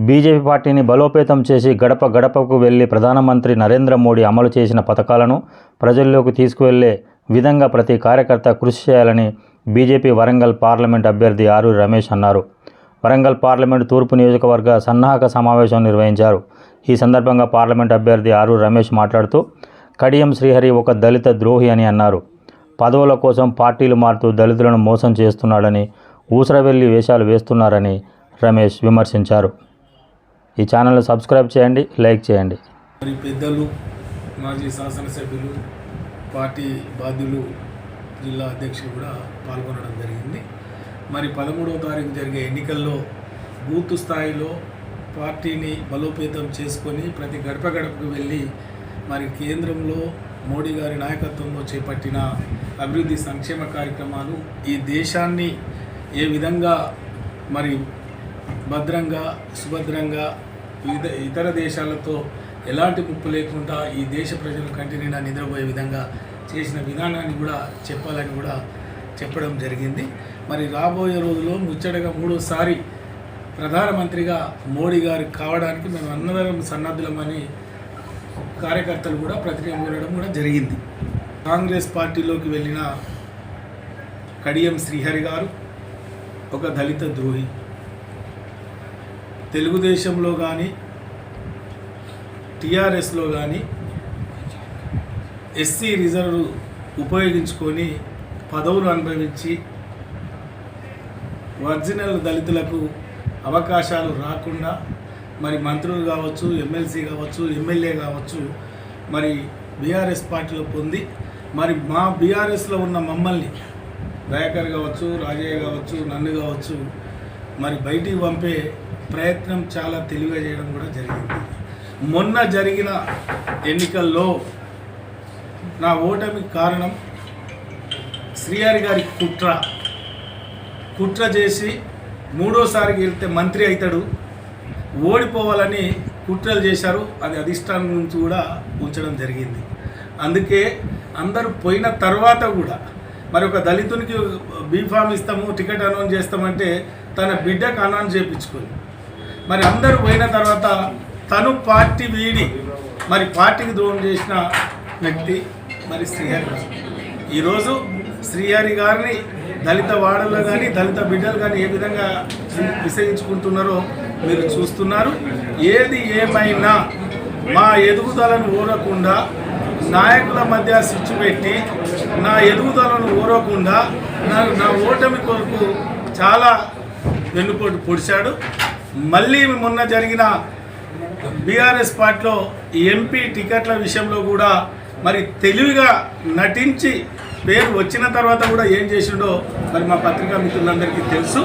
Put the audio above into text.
BJP పార్టీని బలోపేతం చేసి గడప గడపకు వెళ్ళి ప్రధానమంత్రి నరేంద్ర మోడీ అమలు చేసిన పథకాలను ప్రజల్లోకి తీసుకువెళ్ళే విధంగా ప్రతి కార్యకర్త కృషి చేయాలని బీజేపీ వరంగల్ పార్లమెంట్ అభ్యర్థి ఆరు రమేష్ అన్నారు. వరంగల్ పార్లమెంట్ తూర్పు నియోజకవర్గ సన్నాహక సమావేశం నిర్వహించారు. ఈ సందర్భంగా పార్లమెంట్ అభ్యర్థి ఆరు రమేష్ మాట్లాడుతూ కడియం శ్రీహరి ఒక దళిత ద్రోహి అని అన్నారు. పదవుల కోసం పార్టీలు మారుతూ దళితులను మోసం చేస్తున్నాడని ఊసరవెల్లి వేషాలు వేస్తున్నారని రమేష్ విమర్శించారు. ఈ ఛానల్ను సబ్స్క్రైబ్ చేయండి లైక్ చేయండి. మరి పెద్దలు మాజీ శాసనసభ్యులు పార్టీ బాధ్యులు జిల్లా అధ్యక్షులు కూడా పాల్గొనడం జరిగింది. మరి పదమూడవ తారీఖు జరిగే ఎన్నికల్లో బూత్ స్థాయిలో పార్టీని బలోపేతం చేసుకొని ప్రతి గడప గడపకు వెళ్ళి మరి కేంద్రంలో మోడీ గారి నాయకత్వంలో చేపట్టిన అభివృద్ధి సంక్షేమ కార్యక్రమాలు ఈ దేశాన్ని ఏ విధంగా మరి భద్రంగా సుభద్రంగా ఇతర దేశాలతో ఎలాంటి ముప్పు లేకుండా ఈ దేశ ప్రజలు కంటి నిండా నిద్రపోయే విధంగా చేసిన విధానాన్ని కూడా చెప్పాలని కూడా చెప్పడం జరిగింది. మరి రాబోయే రోజుల్లో ముచ్చటగా మూడోసారి ప్రధానమంత్రిగా మోడీ గారు కావడానికి మేము అన్నదరం సన్నద్ధులమని కార్యకర్తలు కూడా ప్రతిజ్ఞ కూడా జరిగింది. కాంగ్రెస్ పార్టీలోకి వెళ్ళిన కడియం శ్రీహరి గారు ఒక దళిత ద్రోహి. తెలుగుదేశంలో కానీ టీఆర్ఎస్లో కానీ ఎస్సీ రిజర్వ్ ఉపయోగించుకొని పదవులు అనుభవించి ఒరిజినల్ దళితులకు అవకాశాలు రాకుండా మరి మంత్రులు కావచ్చు ఎమ్మెల్సీ కావచ్చు ఎమ్మెల్యే కావచ్చు మరి బీఆర్ఎస్ పార్టీలో పొంది మరి మా బీఆర్ఎస్లో ఉన్న మమ్మల్ని దయాకర్ కావచ్చు రాజయ్య కావచ్చు నన్ను కావచ్చు మరి బయటికి పంపే ప్రయత్నం చాలా తెలివిగా చేయడం కూడా జరిగింది. మొన్న జరిగిన ఎన్నికల్లో నా ఓటమికి కారణం శ్రీహారి గారి కుట్ర. కుట్ర చేసి మూడోసారి వెళ్తే మంత్రి అవుతాడు. ఓడిపోవాలని కుట్రలు చేశారు. అది అధిష్టానం నుంచి కూడా ఉంచడం జరిగింది. అందుకే అందరూ పోయిన తర్వాత కూడా మరి ఒక దళితునికి బీఫామ్ ఇస్తాము టికెట్ అనౌన్స్ చేస్తామంటే తన బిడ్డకు అనౌన్స్ చేయించుకుని మరి అందరూ పోయిన తర్వాత తను పార్టీ వీడి మరి పార్టీకి దూరం చేసిన వ్యక్తి మరి శ్రీహరి. ఈరోజు శ్రీహరి గారిని దళిత వాడల్లో కానీ దళిత బిడ్డలు కానీ ఏ విధంగా విసగించుకుంటున్నారో మీరు చూస్తున్నారు. ఏది ఏమైనా మా ఎదుగుదలను ఊరకుండా నాయకుల మధ్య స్విచ్ పెట్టి నా ఎదుగుదలను ఊరకుండా నా నా ఓటమి కొరకు చాలా వెన్నుపోటు పొడిచాడు. మళ్ళీ మొన్న జరిగిన బీఆర్ఎస్ పార్టీలో ఎంపీ టికెట్ల విషయంలో కూడా మరి తెలివిగా నటించి పేరు వచ్చిన తర్వాత కూడా ఏం చేసిండో మరి మా పత్రికా మిత్రులందరికీ తెలుసు.